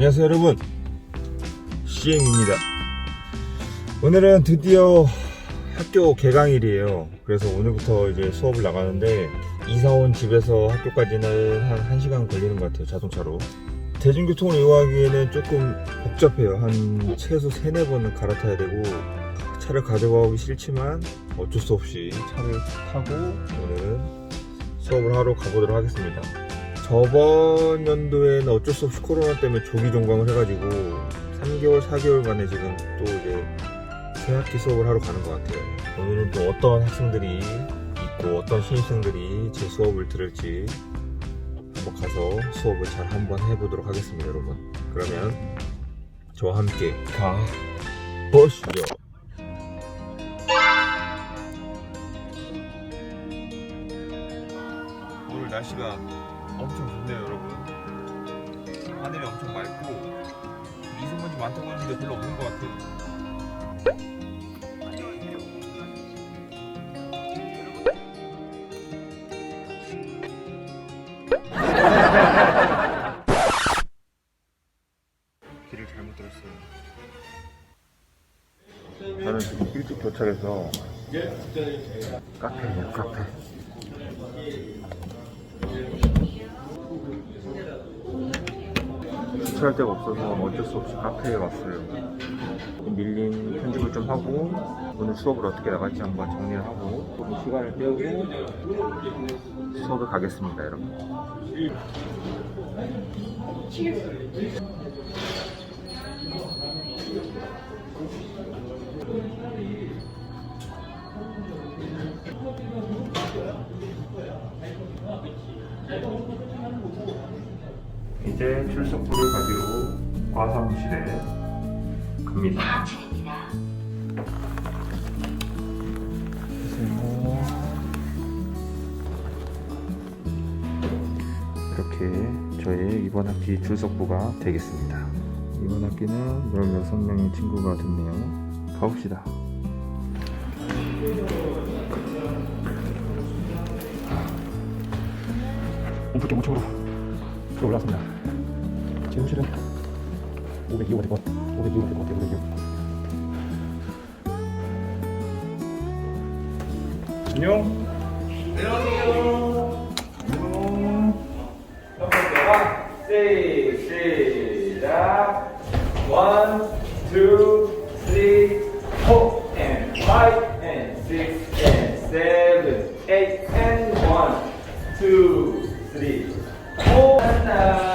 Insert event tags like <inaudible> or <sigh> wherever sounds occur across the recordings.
안녕하세요 여러분. CM입니다. 오늘은 드디어 학교 개강일이에요. 그래서 오늘부터 이제 수업을 나가는데 이사 온 집에서 학교까지는 한 1시간 걸리는 것 같아요 자동차로. 대중교통을 이용하기에는 조금 복잡해요. 한 최소 3, 4번은 갈아타야 되고 차를 가져가기 싫지만 어쩔 수 없이 차를 타고 오늘은 수업을 하러 가보도록 하겠습니다 저번 연도에는 어쩔 수 없이 코로나 때문에 조기 종강을 해가지고 3개월, 4개월간에 지금 또 이제 새학기 수업을 하러 가는 것 같아요. 오늘은 또 어떤 학생들이 있고 어떤 신입생들이 제 수업을 들을지 한번 가서 수업을 잘 한번 해보도록 하겠습니다, 여러분. 그러면 저와 함께 가 보시죠. 오늘 날씨가 엄청 좋네요 여러분. 하늘이 엄청 맑고 미세먼지 많다고 하는데 별로 없는 것 같아요 주차할 데가 없어서 어쩔 수 없이 카페에 왔어요. 밀린 편집을 좀 하고 오늘 수업을 어떻게 나갈지 한번 정리를 하고 조금 시간을 때우고 수업을 가겠습니다, 여러분. 이제 출석부를 과사무실에 갑니다. 이렇게 저의 이번 학기 출석부가 되겠습니다. 이번 학기는 16명의 친구가 듣네요. 가봅시다. 온풀게 5층으로 들어 올랐습니다. 지금실은 502호가 될것 같아. 502호가 될것 같아. 502호. 안녕. 안녕하세요. 시작. One, two, three, four, and five, and six, and seven, eight, and one, two, three, four. Na, na,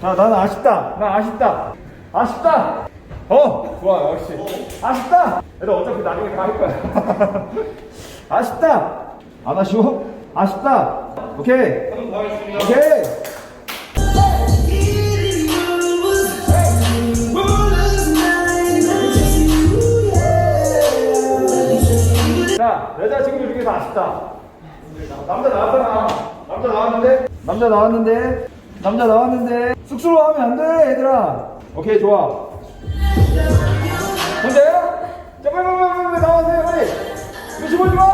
자, 나는 아쉽다. 나 아쉽다. 아쉽다. 어, 좋아, 역시. 아쉽다. 얘들 어차피 나중에 다 할 거야. <laughs> 아쉽다. 안 아쉬워? 아쉽다. 오케이. 오케이. 자, 여자 친구 중에서 아쉽다. 남자 나왔잖아. 남자 나왔는데? 남자 나왔는데? 남자 나왔는데? 쑥스러워 하면 안 돼, 얘들아. 오케이, 좋아. 혼자야? 자, 빨리, 빨리, 빨리, 나와세요, 빨리. 눈치 보지 마!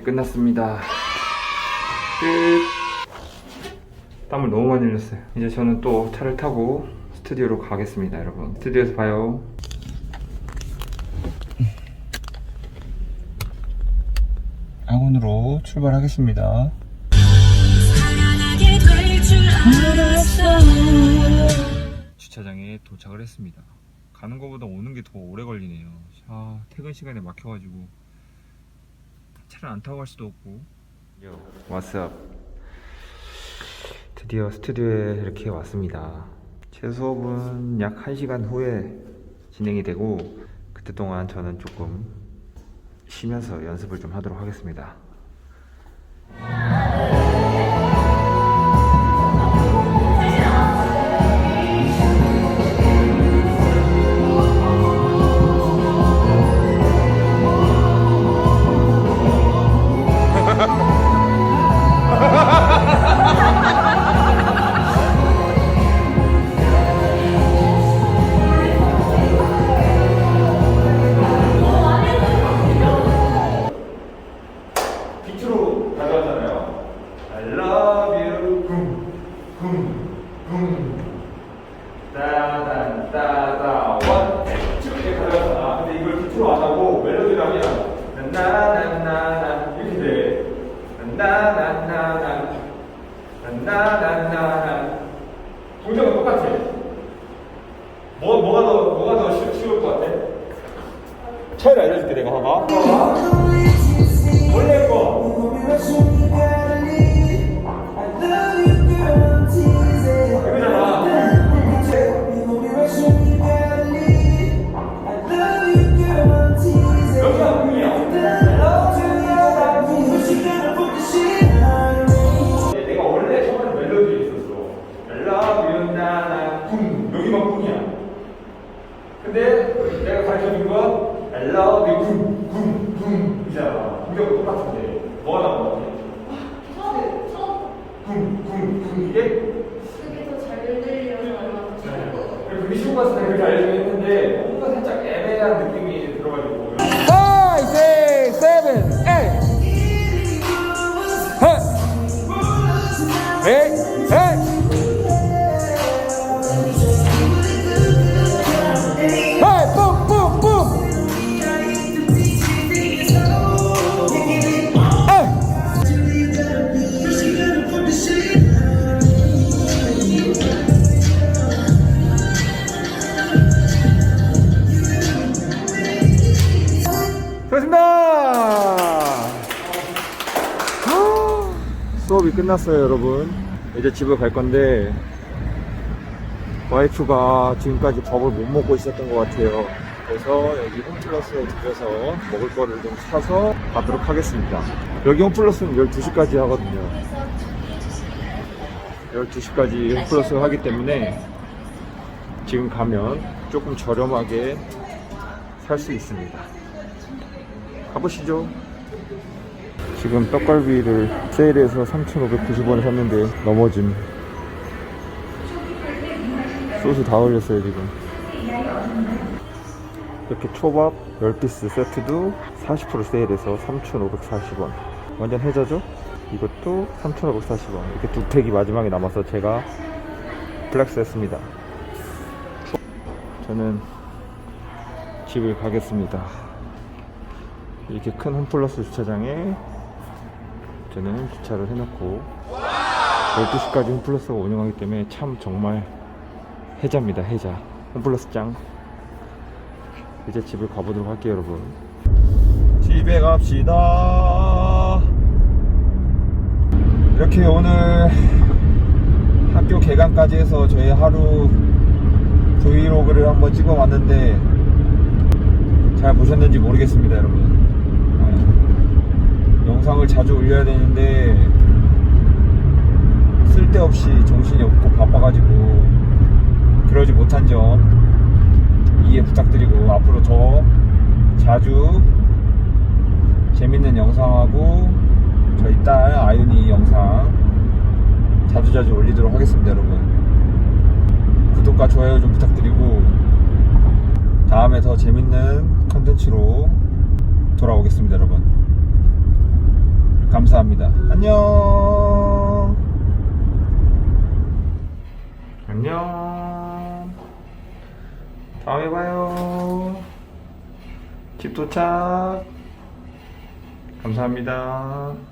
수업이 끝났습니다. 끝. 땀을 너무 많이 흘렸어요. 이제 저는 또 차를 타고 스튜디오로 가겠습니다 여러분. 스튜디오에서 봐요. 학원으로 출발하겠습니다. 주차장에 도착을 했습니다. 가는 것보다 오는 게 더 오래 걸리네요. 아, 퇴근 시간에 막혀가지고 차를 안 타고 갈 수도 없고. 왔어. 드디어 스튜디오에 이렇게 왔습니다. 제 수업은 약 1시간 후에 진행이 되고 그때 동안 저는 조금 쉬면서 연습을 좀 하도록 하겠습니다. 나나나 kum kum kum diye 수업이 끝났어요, 여러분. 이제 집에 갈 건데 와이프가 지금까지 밥을 못 먹고 있었던 것 같아요. 그래서 여기 홈플러스에 들려서 먹을 거를 좀 사서 가도록 하겠습니다. 여기 홈플러스는 12시까지 하거든요. 12시까지 홈플러스를 하기 때문에 지금 가면 조금 저렴하게 살 수 있습니다. 가보시죠. 지금 떡갈비를 세일해서 3,590원에 샀는데 넘어짐. 소스 다 올렸어요, 지금. 이렇게 초밥 10피스 세트도 40% 세일해서 3,540원. 완전 해자죠? 이것도 3,540원. 이렇게 두 팩이 마지막에 남아서 제가 플렉스 했습니다. 저는 집을 가겠습니다. 이렇게 큰 홈플러스 주차장에 저는 주차를 해놓고 12시까지 홈플러스가 운영하기 때문에 참 정말 해자입니다 해자. 홈플러스 짱. 이제 집을 가보도록 할게요 여러분. 집에 갑시다. 이렇게 오늘 학교 개강까지 해서 저희 하루 브이로그를 한번 찍어봤는데 잘 보셨는지 모르겠습니다 여러분. 네. 영상을 자주 올려야 되는데 쓸데없이 정신이 없고 바빠가지고 그러지 못한 점 이해 부탁드리고 앞으로 더 자주 재밌는 영상하고 저희 딸 아윤이 영상 자주자주 올리도록 하겠습니다 여러분. 구독과 좋아요 좀 부탁드리고 다음에 더 재밌는 컨텐츠로 돌아오겠습니다 여러분 감사합니다. 안녕. 안녕. 다음에 봐요. 집 도착. 감사합니다